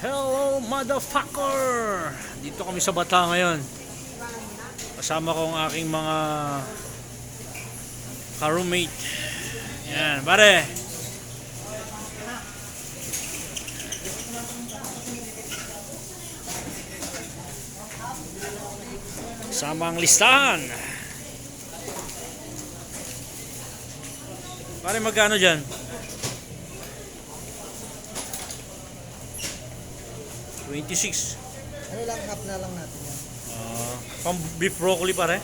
Hello, motherfucker! Dito kami sa Bata ngayon. Kasama ko ang aking mga ka-roommate. Yan, pare. Sama ang listahan. Pare, magkano dyan? 26. Ano lang, half na lang natin yan. Ah, pang beef broccoli pare.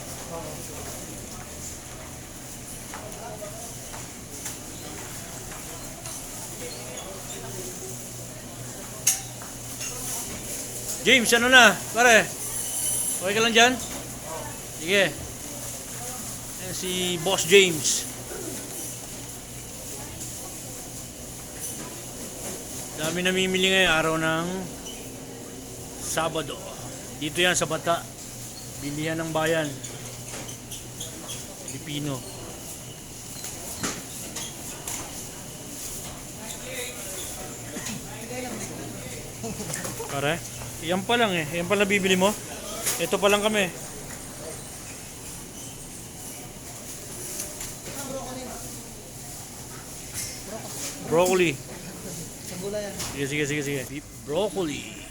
James, ano na? Pare, okay ka lang dyan? Sige. Ayan si Boss James. Dami namimili ngayon araw ng Sabado. Dito yan sa Bata. Bilihan ng bayan. Pilipino. Pare, yan pa lang eh. Yan pala bibili mo. Ito pa lang kami. Broccoli. Sige, sige, sige, sige. Broccoli.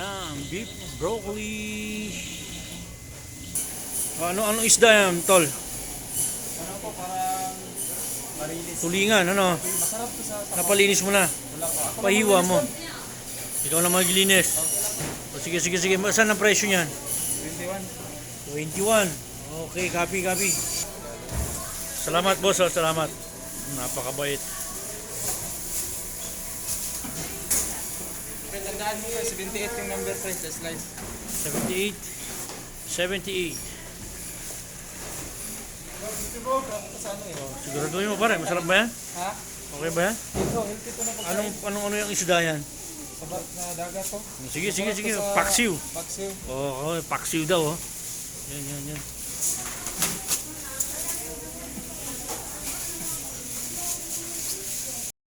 Ang beef broccoli. Ano anong isda yan, tol? Ano po, parang marilis. Tulingan, ano? Masarap to sa Napalinis mo na. wala pa. Pahiwa mo. Ikaw na maglilinis. O, sige, sige, sige. Saan ang presyo niyan? 21. 21. Okay, copy, copy. Salamat, boss. oh, Salamat. Napakabait. Tandaan mo yun, 78 yung number the slice. 78. 78. Sa ano eh? Siguraduhin mo pare, masarap ba yan? Ha? Okay ba yan? Ito, healthy to na pagkain. Anong, anong ano yung isda yan? Sa na dagat to. Sige, sige, sige. Sa- Paksiw. Paksiw. Oo, oh, paksiw daw. Oh. Yan, yan, yan.